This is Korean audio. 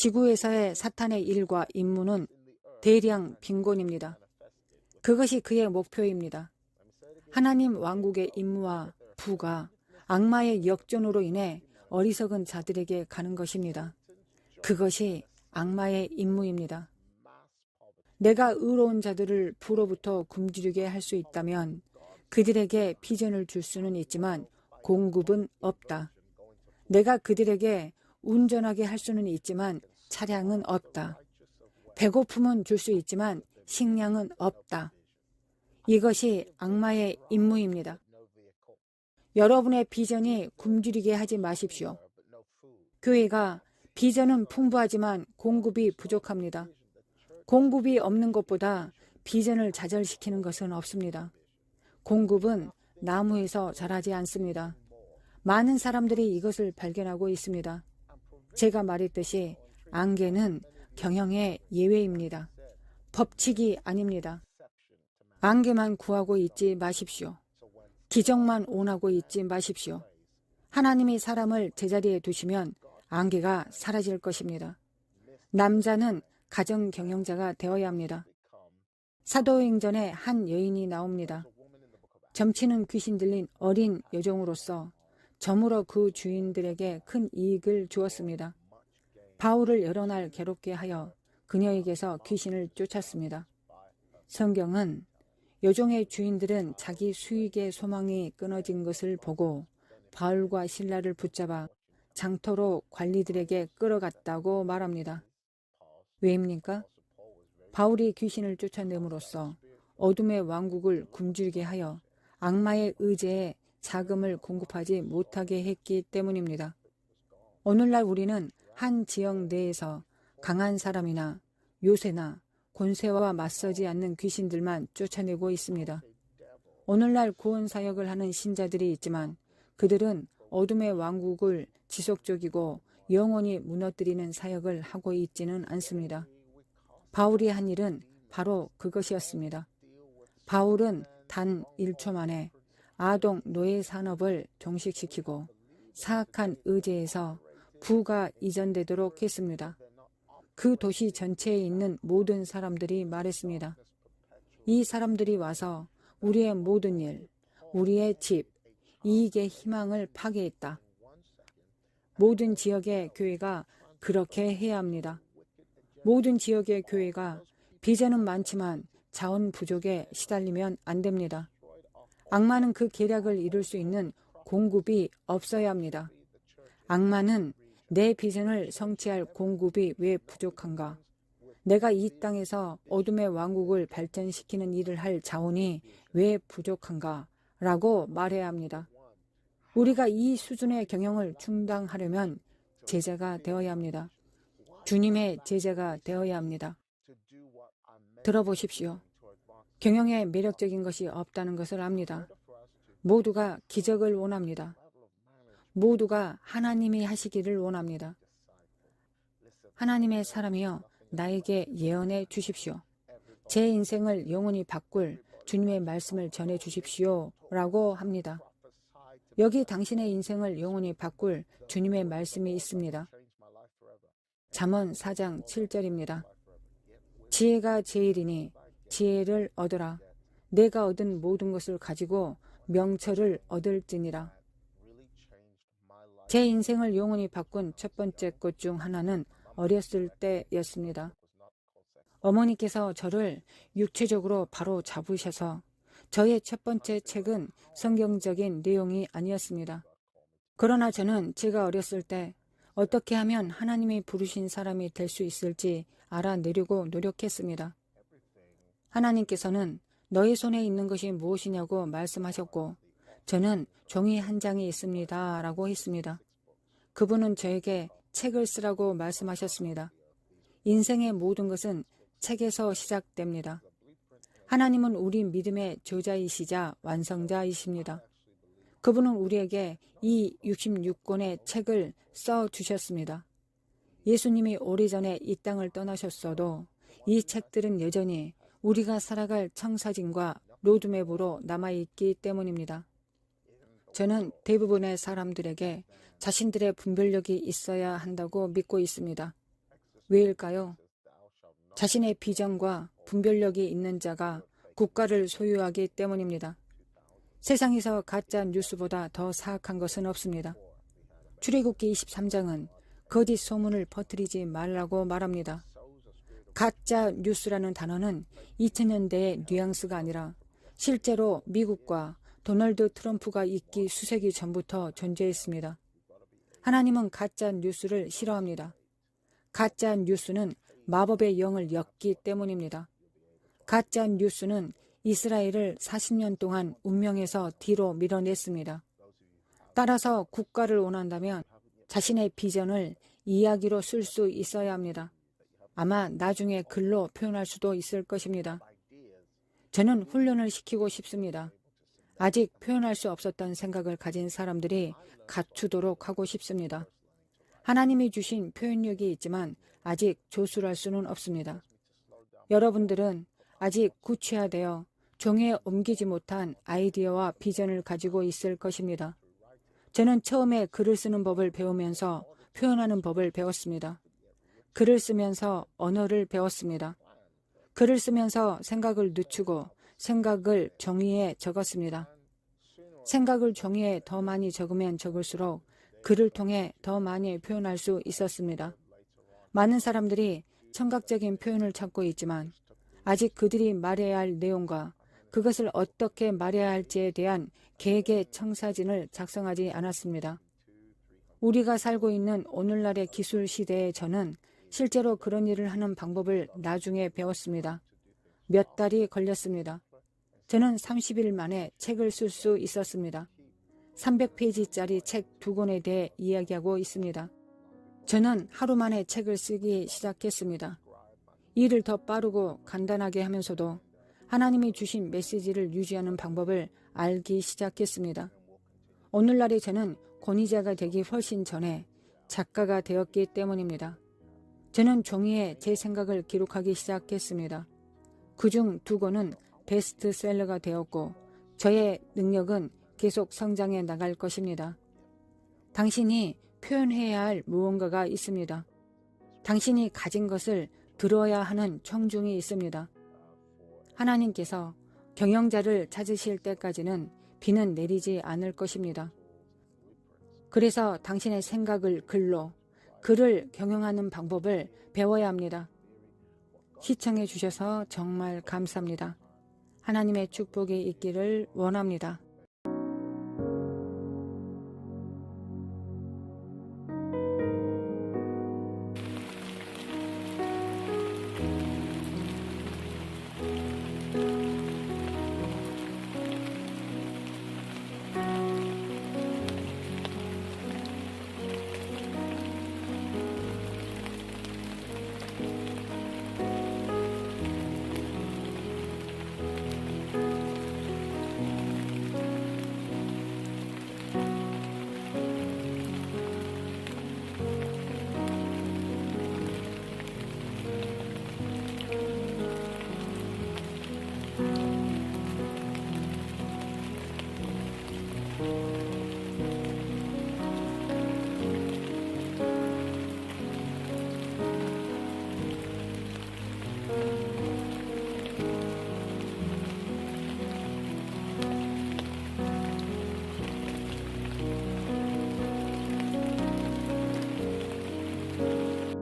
지구에서의 사탄의 일과 임무는 대량 빈곤입니다. 그것이 그의 목표입니다. 하나님 왕국의 임무와 부가 악마의 역전으로 인해 어리석은 자들에게 가는 것입니다. 그것이 악마의 임무입니다. 내가 의로운 자들을 부로부터 굶주리게 할 수 있다면 그들에게 비전을 줄 수는 있지만 공급은 없다. 내가 그들에게 운전하게 할 수는 있지만 차량은 없다. 배고픔은 줄 수 있지만 식량은 없다. 이것이 악마의 임무입니다. 여러분의 비전이 굶주리게 하지 마십시오. 교회가 비전은 풍부하지만 공급이 부족합니다. 공급이 없는 것보다 비전을 좌절시키는 것은 없습니다. 공급은 나무에서 자라지 않습니다. 많은 사람들이 이것을 발견하고 있습니다. 제가 말했듯이 안개는 경영의 예외입니다. 법칙이 아닙니다. 안개만 구하고 있지 마십시오. 기적만 원하고 있지 마십시오. 하나님이 사람을 제자리에 두시면 안개가 사라질 것입니다. 남자는 가정 경영자가 되어야 합니다. 사도행전에 한 여인이 나옵니다. 점치는 귀신 들린 어린 여종으로서 점으로 그 주인들에게 큰 이익을 주었습니다. 바울을 여러 날 괴롭게 하여 그녀에게서 귀신을 쫓았습니다. 성경은 여종의 주인들은 자기 수익의 소망이 끊어진 것을 보고 바울과 신라를 붙잡아 장터로 관리들에게 끌어갔다고 말합니다. 왜입니까? 바울이 귀신을 쫓아냄으로써 어둠의 왕국을 굶주리게 하여 악마의 의제에 자금을 공급하지 못하게 했기 때문입니다. 오늘날 우리는 한 지역 내에서 강한 사람이나 요새나 권세와 맞서지 않는 귀신들만 쫓아내고 있습니다. 오늘날 구원 사역을 하는 신자들이 있지만 그들은 어둠의 왕국을 지속적이고 영원히 무너뜨리는 사역을 하고 있지는 않습니다. 바울이 한 일은 바로 그것이었습니다. 바울은 단 1초 만에 아동 노예 산업을 종식시키고 사악한 의제에서 부가 이전되도록 했습니다. 그 도시 전체에 있는 모든 사람들이 말했습니다. 이 사람들이 와서 우리의 모든 일, 우리의 집, 이익의 희망을 파괴했다. 모든 지역의 교회가 그렇게 해야 합니다. 모든 지역의 교회가 비전은 많지만 자원 부족에 시달리면 안 됩니다. 악마는 그 계략을 이룰 수 있는 공급이 없어야 합니다. 악마는 내 비전을 성취할 공급이 왜 부족한가? 내가 이 땅에서 어둠의 왕국을 발전시키는 일을 할 자원이 왜 부족한가? 라고 말해야 합니다. 우리가 이 수준의 경영을 충당하려면 제자가 되어야 합니다. 주님의 제자가 되어야 합니다. 들어보십시오. 경영에 매력적인 것이 없다는 것을 압니다. 모두가 기적을 원합니다. 모두가 하나님이 하시기를 원합니다. 하나님의 사람이여 나에게 예언해 주십시오. 제 인생을 영원히 바꿀 주님의 말씀을 전해 주십시오. 라고 합니다. 여기 당신의 인생을 영원히 바꿀 주님의 말씀이 있습니다. 잠언 4장 7절입니다. 지혜가 제일이니 지혜를 얻어라. 내가 얻은 모든 것을 가지고 명철을 얻을지니라. 제 인생을 영원히 바꾼 첫 번째 것중 하나는 어렸을 때였습니다. 어머니께서 저를 육체적으로 바로 잡으셔서 저의 첫 번째 책은 성경적인 내용이 아니었습니다. 그러나 저는 제가 어렸을 때 어떻게 하면 하나님이 부르신 사람이 될 수 있을지 알아내려고 노력했습니다. 하나님께서는 너희 손에 있는 것이 무엇이냐고 말씀하셨고 저는 종이 한 장이 있습니다. 라고 했습니다. 그분은 저에게 책을 쓰라고 말씀하셨습니다. 인생의 모든 것은 책에서 시작됩니다. 하나님은 우리 믿음의 저자이시자 완성자이십니다. 그분은 우리에게 이 66권의 책을 써 주셨습니다. 예수님이 오래전에 이 땅을 떠나셨어도 이 책들은 여전히 우리가 살아갈 청사진과 로드맵으로 남아있기 때문입니다. 저는 대부분의 사람들에게 자신들의 분별력이 있어야 한다고 믿고 있습니다. 왜일까요? 자신의 비전과 분별력이 있는 자가 국가를 소유하기 때문입니다. 세상에서 가짜 뉴스보다 더 사악한 것은 없습니다. 출애굽기 23장은 거짓 소문을 퍼뜨리지 말라고 말합니다. 가짜 뉴스라는 단어는 2000년대의 뉘앙스가 아니라 실제로 미국과 도널드 트럼프가 있기 수세기 전부터 존재했습니다. 하나님은 가짜 뉴스를 싫어합니다. 가짜 뉴스는 마법의 영을 엮기 때문입니다. 가짜 뉴스는 이스라엘을 40년 동안 운명에서 뒤로 밀어냈습니다. 따라서 국가를 원한다면 자신의 비전을 이야기로 쓸 수 있어야 합니다. 아마 나중에 글로 표현할 수도 있을 것입니다. 저는 훈련을 시키고 싶습니다. 아직 표현할 수 없었던 생각을 가진 사람들이 갖추도록 하고 싶습니다. 하나님이 주신 표현력이 있지만 아직 조술할 수는 없습니다. 여러분들은 아직 구체화되어 종에 옮기지 못한 아이디어와 비전을 가지고 있을 것입니다. 저는 처음에 글을 쓰는 법을 배우면서 표현하는 법을 배웠습니다. 글을 쓰면서 언어를 배웠습니다. 글을 쓰면서 생각을 늦추고 생각을 종이에 적었습니다. 생각을 종이에 더 많이 적으면 적을수록 글을 통해 더 많이 표현할 수 있었습니다. 많은 사람들이 청각적인 표현을 찾고 있지만 아직 그들이 말해야 할 내용과 그것을 어떻게 말해야 할지에 대한 계획의 청사진을 작성하지 않았습니다. 우리가 살고 있는 오늘날의 기술 시대에 저는 실제로 그런 일을 하는 방법을 나중에 배웠습니다. 몇 달이 걸렸습니다. 저는 30일 만에 책을 쓸 수 있었습니다. 300페이지짜리 책 두 권에 대해 이야기하고 있습니다. 저는 하루 만에 책을 쓰기 시작했습니다. 일을 더 빠르고 간단하게 하면서도 하나님이 주신 메시지를 유지하는 방법을 알기 시작했습니다. 오늘날의 저는 권위자가 되기 훨씬 전에 작가가 되었기 때문입니다. 저는 종이에 제 생각을 기록하기 시작했습니다. 그중 두 권은 베스트셀러가 되었고 저의 능력은 계속 성장해 나갈 것입니다. 당신이 표현해야 할 무언가가 있습니다. 당신이 가진 것을 들어야 하는 청중이 있습니다. 하나님께서 경영자를 찾으실 때까지는 비는 내리지 않을 것입니다. 그래서 당신의 생각을 글로, 글을 경영하는 방법을 배워야 합니다. 시청해 주셔서 정말 감사합니다. 하나님의 축복이 있기를 원합니다.